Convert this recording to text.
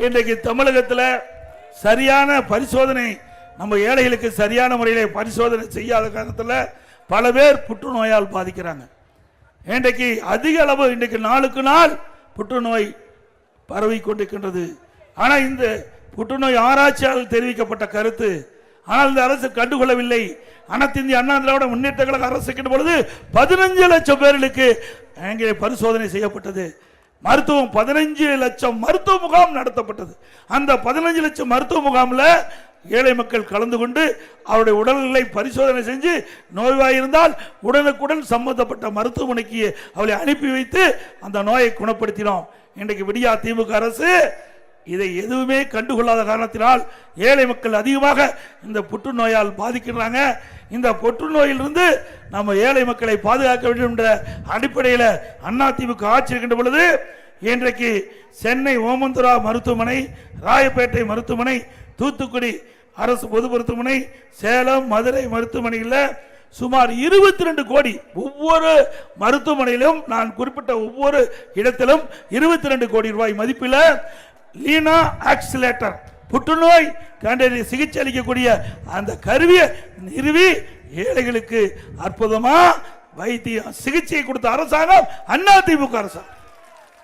இன்றைக்கு தமிழகத்தில் சரியான பரிசோதனை நம்ம ஏழைகளுக்கு சரியான முறையில் பரிசோதனை செய்யாத காரணத்தில் பல பேர் புற்றுநோயால் பாதிக்கிறாங்க. இன்றைக்கு அதிக அளவு இன்றைக்கு நாளுக்கு நாள் புற்றுநோய் பரவி கொண்டிருக்கின்றது. ஆனால் இந்த புற்றுநோய் ஆராய்ச்சியாளர் தெரிவிக்கப்பட்ட கருத்து ஆனால் இந்த அரசு கண்டுகொள்ளவில்லை. அனைத்து இந்திய அண்ணா திராவிட முன்னேற்ற கழக அரசு பொழுது பதினஞ்சு லட்சம் பேர்களுக்கு அங்கே பரிசோதனை செய்யப்பட்டது. மருத்துவம் பதினஞ்சு லட்சம் மருத்துவ முகாம் நடத்தப்பட்டது. அந்த பதினஞ்சு லட்சம் மருத்துவ முகாமில் ஏழை மக்கள் கலந்து கொண்டு அவருடைய உடல்நிலை பரிசோதனை செஞ்சு நோய்வாயிருந்தால் உடனுக்குடன் சம்பந்தப்பட்ட மருத்துவமனைக்கு அவளை அனுப்பி வைத்து அந்த நோயை குணப்படுத்தினோம். இன்றைக்கு விடியா திமுக அரசு இதை எதுவுமே கண்டுகொள்ளாத காரணத்தினால் ஏழை மக்கள் அதிகமாக இந்த புற்றுநோயால் பாதிக்கிறாங்க இந்த புற்றுநோயிலிருந்து நம்ம ஏழை மக்களை பாதுகாக்க வேண்டும் என்ற அடிப்படையில் அதிமுக ஆட்சி இருக்கின்ற பொழுது இன்றைக்கு சென்னை ஓமந்துரா மருத்துவமனை ராயப்பேட்டை மருத்துவமனை தூத்துக்குடி அரசு பொது மருத்துவமனை சேலம் மதுரை மருத்துவமனையில் சுமார் இருபத்தி ரெண்டு கோடி ஒவ்வொரு மருத்துவமனையிலும் நான் குறிப்பிட்ட ஒவ்வொரு இடத்திலும் இருபத்தி ரெண்டு கோடி ரூபாய் மதிப்பில் லீனா ஆக்சிலேட்டர். புற்றுநோய் கண்டறி சிகிச்சை அளிக்கக்கூடிய அந்த கருவியை நிறுவி ஏழைகளுக்கு அற்புதமா வைத்தியம் சிகிச்சை கொடுத்த அரசாங்கம் அதிமுக அரசாங்கம்.